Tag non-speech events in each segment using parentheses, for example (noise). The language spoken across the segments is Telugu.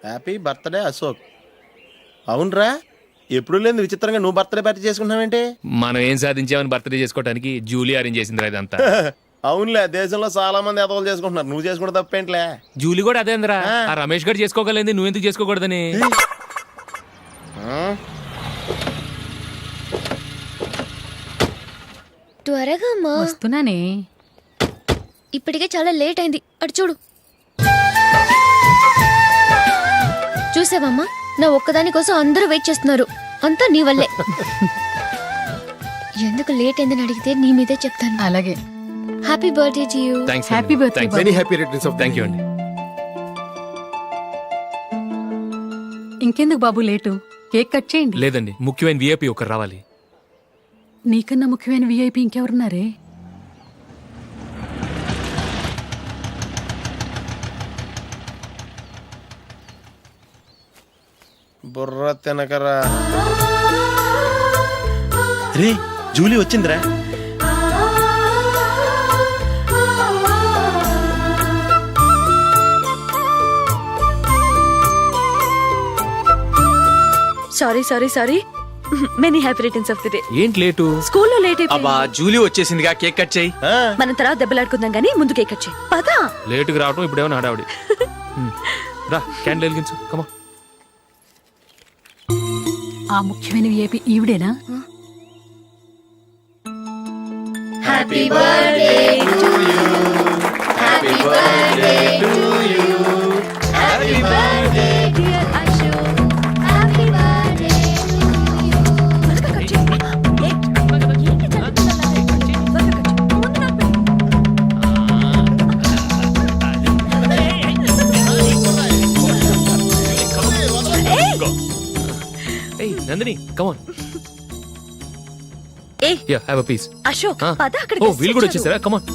హ్యాపీ బర్త్డే అశోక్ అవునరా ఎప్పుడు లేని విచిత్రంగా నువ్వు బర్త్డే పార్టీ చేసుకుంటున్నావేంటి? మనం ఏం సాధించామని బర్త్డే చేసుకోవడానికి జూలీ అరేంజ్ చేసింది ఇదంతా. (laughs) అవునులే దేశంలో చాలా మంది ఎదవలు చేసుకుంటున్నారు. నువ్వు చేసుకుంటే తప్పేంట్లే? జూలీ కూడా అదేంద్రా ఆ. రమేష్ గారు చేసుకోగలేదు నువ్వు ఎందుకు చేసుకోకూడదని త్వరగా అమ్మా. వస్తున్నానే. ఇప్పటికే చాలా లేట్ అయింది. అటు చూడు. చూసావమ్మా? నా ఒక్కదాని కోసం అందరూ వెయిట్ చేస్తున్నారు. అంతా నీ వల్లే. (laughs) ఎందుకు లేట్ అయిందని అడిగితే నీ మీదే చెప్తాను. అలాగే. Happy birthday to you thanks happy birthday many happy returns of thank you అండి ఇంకెందుకు బాబు లేటు? కేక్ కట్ చేయండి. లేదండి ముఖ్యమైన విఐపి ఒకరు రావాలి. నీకన్నా ముఖ్యమైన విఐపి ఇంకెవరున్నారే? బుర్ర తినకరా. రే జూలీ వచ్చిందిరా. Sorry sorry sorry. Many happy returns of the day ఏంటి లేటు? స్కూల్లో లేట్ అబ్బా అయిపోయింది జూలీ వచ్చేసిందిగా కేక్ కట్ చేయి. ఆ, మనం తర్వాత దెబ్బలాడుకుందాం గానీ ముందు కేక్ వచ్చే పదా. లేటుగా రావటం ఇప్పుడేమో హడావిడి. హ్మ్. రా క్యాండిల్ వెలిగించు కమా ఆ ముఖ్యమైన విఐపి ఈవిడేనా? ఏయ్ Nandini come on A? Yeah have a piece Ashok పద అక్కడ ఓ వీళ్ళు కూడా వచ్చేసారా? కమాన్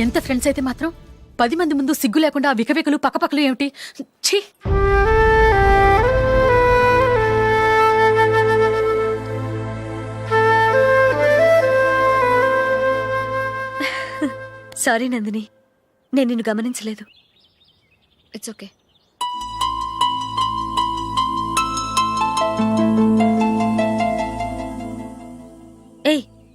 ఎంత ఫ్రెండ్స్ అయితే మాత్రం? పది మంది ముందు సిగ్గు లేకుండా ఆ వికవికలు పక్కపక్కలు ఏమిటి? ఛీ! సారీ నందిని నేను నిన్ను గమనించలేదు. ఇట్స్ ఓకే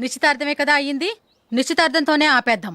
నిశ్చితార్థమే కదా అయ్యింది? నిశ్చితార్థంతోనే ఆపేద్దాం.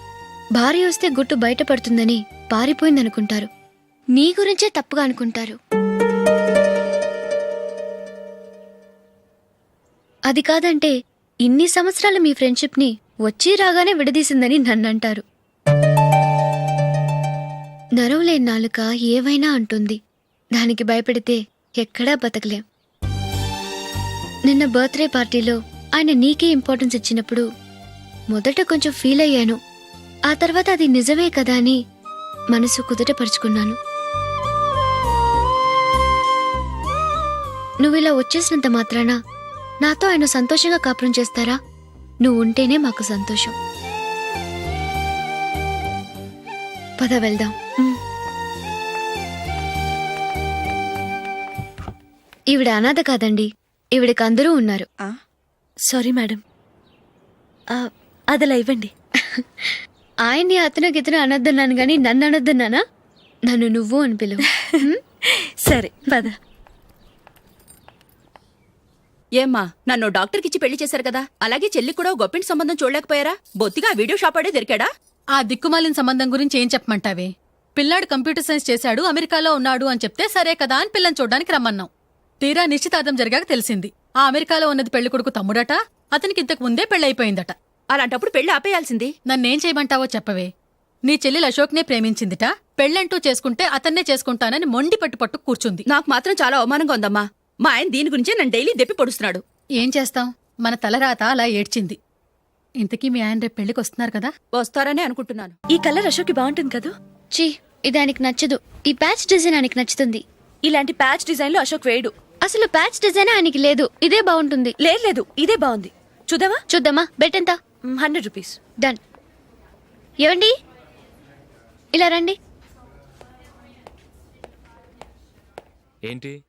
భార్య వస్తే గుట్టు బయటపడుతుందని పారిపోయిందనుకుంటారు. నీ గురించే తప్పుగా అనుకుంటారు. అది కాదంటే ఇన్ని సంవత్సరాలు మీ ఫ్రెండ్షిప్ని వచ్చి రాగానే విడదీసిందని నన్నంటారు. నరవలేని నాలుక ఏవైనా అంటుంది. దానికి భయపడితే ఎక్కడా బతకలేం. నిన్న బర్త్డే పార్టీలో ఆయన నీకే ఇంపార్టెన్స్ ఇచ్చినప్పుడు మొదట కొంచెం ఫీల్ అయ్యాను. ఆ తర్వాత అది నిజమే కదా అని మనసు కుదుటపరుచుకున్నాను. నువ్వు ఇలా వచ్చేసినంత మాత్రాన నాతో ఆయన సంతోషంగా కాపురం చేస్తారా? నువ్వు ఉంటేనే మాకు సంతోషం. పద వెళ్దాం. ఈవిడ అనాథ కాదండి. ఈవిడకి అందరూ ఉన్నారు? Sorry madam. అదలా ఇవ్వండి (laughs) ఆయన్ని అతను గితను అనొద్దన్నాను గాని నన్ను అనొద్దన్నానా? నన్ను నువ్వు అని పిలువు? సరే పద. ఏమ్మా నన్ను డాక్టర్కి ఇచ్చి పెళ్ళి చేశారు కదా? అలాగే చెల్లి కూడా గొప్పింటి సంబంధం చూడలేకపోయారా? బొత్తిగా ఆ వీడియో షాప్ ఆడే దొరికాడా? ఆ దిక్కుమాలిన సంబంధం గురించి ఏం చెప్పమంటావే? పిల్లాడు కంప్యూటర్ సైన్స్ చేశాడు అమెరికాలో ఉన్నాడు అని చెప్తే సరే కదా అని పిల్లని చూడడానికి రమ్మన్నాం. తీరా నిశ్చితార్థం జరిగాక తెలిసింది. ఆ అమెరికాలో ఉన్నది పెళ్ళి కొడుకు తమ్ముడట అతనికి ఇంతకు ముందే పెళ్ళైపోయిందట. అలాంటప్పుడు పెళ్ళి ఆపేయాల్సింది. నన్నేం చేయమంటావో చెప్పవే. నీ చెల్లెలు అశోక్నే ప్రేమించిందిట. పెళ్ళంటూ చేసుకుంటే అతన్నే చేసుకుంటానని మొండి పట్టు పట్టు కూర్చుంది. నాకు మాత్రం చాలా అవమానంగా ఉందమ్మా. మా ఆయన దీని గురించే నన్ను డైలీ దెప్పి పొడుస్తున్నాడు. ఏం చేస్తాం? మన తలరాత అలా ఏడ్చింది. ఇంతకీ మీ ఆయన రేపు పెళ్ళికి వస్తున్నారు కదా? వస్తారనే అనుకుంటున్నాను. ఈ కలర్ అశోక్కి బాగుంటుంది కదా? చీ ఇది ఆయనకి నచ్చదు. ఈ ప్యాచ్ డిజైన్ ఆయనకి నచ్చుతుంది. ఇలాంటి ప్యాచ్ డిజైన్లో అశోక్ వేయడు అసలు ప్యాచ్ డిజైన్ ఆయనకి లేదు. ఇదే బాగుంటుంది. లేదు లేదు ఇదే బాగుంది. చూద్దామా? చూద్దామా? బెట్ ఎంత? Hundred rupees. డన్ ఏవండి? ఇలా రండి. ఏంటి?